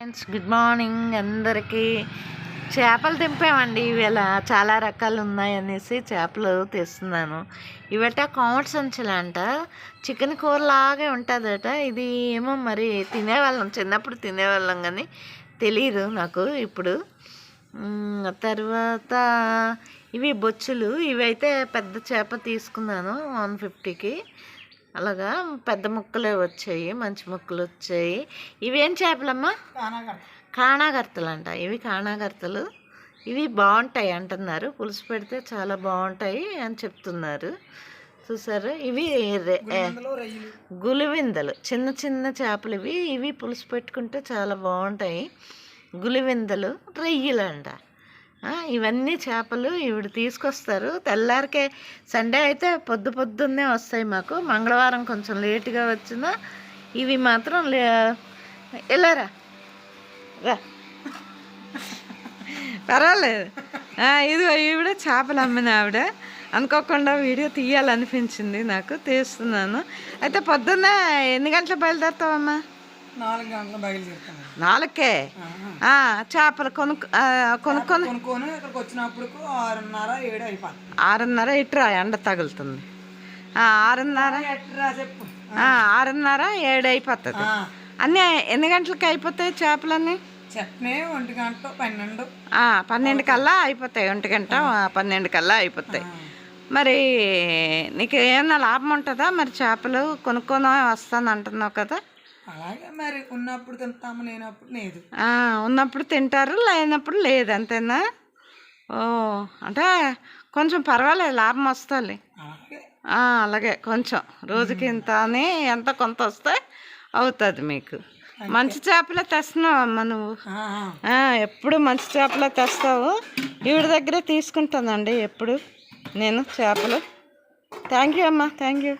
Friends good morning అందరికీ. చేపలు తెంపామండి ఇవాళ. చాలా రకాలు ఉన్నాయనేసి చేపలు తెస్తున్నాను. ఇవట కోమటి అంట చికెన్ కూర లాగే ఉంటుందట. ఇది ఏమో మరి తినేవాళ్ళం. చిన్నప్పుడు తినేవాళ్ళం కానీ తెలియదు నాకు ఇప్పుడు. తర్వాత ఇవి బొచ్చులు. ఇవైతే పెద్ద చేప తీసుకున్నాను. వన్ ఫిఫ్టీకి. అలాగా పెద్ద ముక్కలే వచ్చాయి మంచి ముక్కలు వచ్చాయి. ఇవేం చేపలమ్మా? కాణాగర్తలు అంట ఇవి కాణాగర్తలు ఇవి బాగుంటాయి అంటున్నారు. పులుసు పెడితే చాలా బాగుంటాయి అని చెప్తున్నారు. చూసారు? ఇవి గులివిందలు చిన్న చిన్న చేపలు ఇవి. ఇవి పులుసు పెట్టుకుంటే చాలా బాగుంటాయి. గులివిందలు రొయ్యలు అంట ఆ, ఇవన్నీ చేపలు ఇవిడు తీసుకొస్తారు. తెల్లారికే సండే అయితే పొద్దు పొద్దున్నే వస్తాయి మాకు. మంగళవారం కొంచెం లేటుగా వచ్చినా ఇవి మాత్రం లే వెళ్ళారా రా. పర్వాలేదు. ఇది ఇదిగో ఈవిడ చేపలు అమ్మిన ఆవిడ. అనుకోకుండా వీడియో తీయాలనిపించింది నాకు తీస్తున్నాను. అయితే పొద్దున్న ఎన్ని గంటలు బయలుదేరుతావమ్మా? నాలుగు గంటల బయలుదేరుతాను నాలుగుకే ఆ, చేపలు కొనుక్కు కొనుక్కొని కొనుక్కొని ఇక్కడికి వచ్చినప్పుడు ఆరున్నర ఏడు అయిపోతుంది ఆరున్నర ఇట్రా ఎండ తగులుతుంది? ఆరున్నర ఎట్రా చెప్పు. ఆరున్నర ఏడు అయిపోతుంది. అన్నీ ఎన్ని గంటలకి అయిపోతాయి చేపలన్నీ? చట్నీ ఒంటి గంట పన్నెండు. పన్నెండు కల్లా అయిపోతాయి. ఒంటి గంట పన్నెండు కల్లా అయిపోతాయి. మరి నీకు ఏమన్నా లాభం ఉంటుందా? మరి చేపలు కొనుక్కొని వస్తాను అంటున్నావు కదా? అలాగే మరి ఉన్నప్పుడు తింటాము లేనప్పుడు లేదు. ఉన్నప్పుడు తింటారు లేనప్పుడు లేదు అంతేనా? ఓ అంటే కొంచెం పర్వాలేదు లాభం వస్తుంది అలాగే. కొంచెం. రోజుకి ఇంత అని ఎంత కొంత వస్తే అవుతుంది మీకు. మంచి చేపలే తెస్తున్నావు అమ్మ నువ్వు. ఎప్పుడు మంచి చేపలే తెస్తావు. ఈవిడ దగ్గరే తీసుకుంటానండి ఎప్పుడు నేను చేపలు. థ్యాంక్ యూ అమ్మా థ్యాంక్ యూ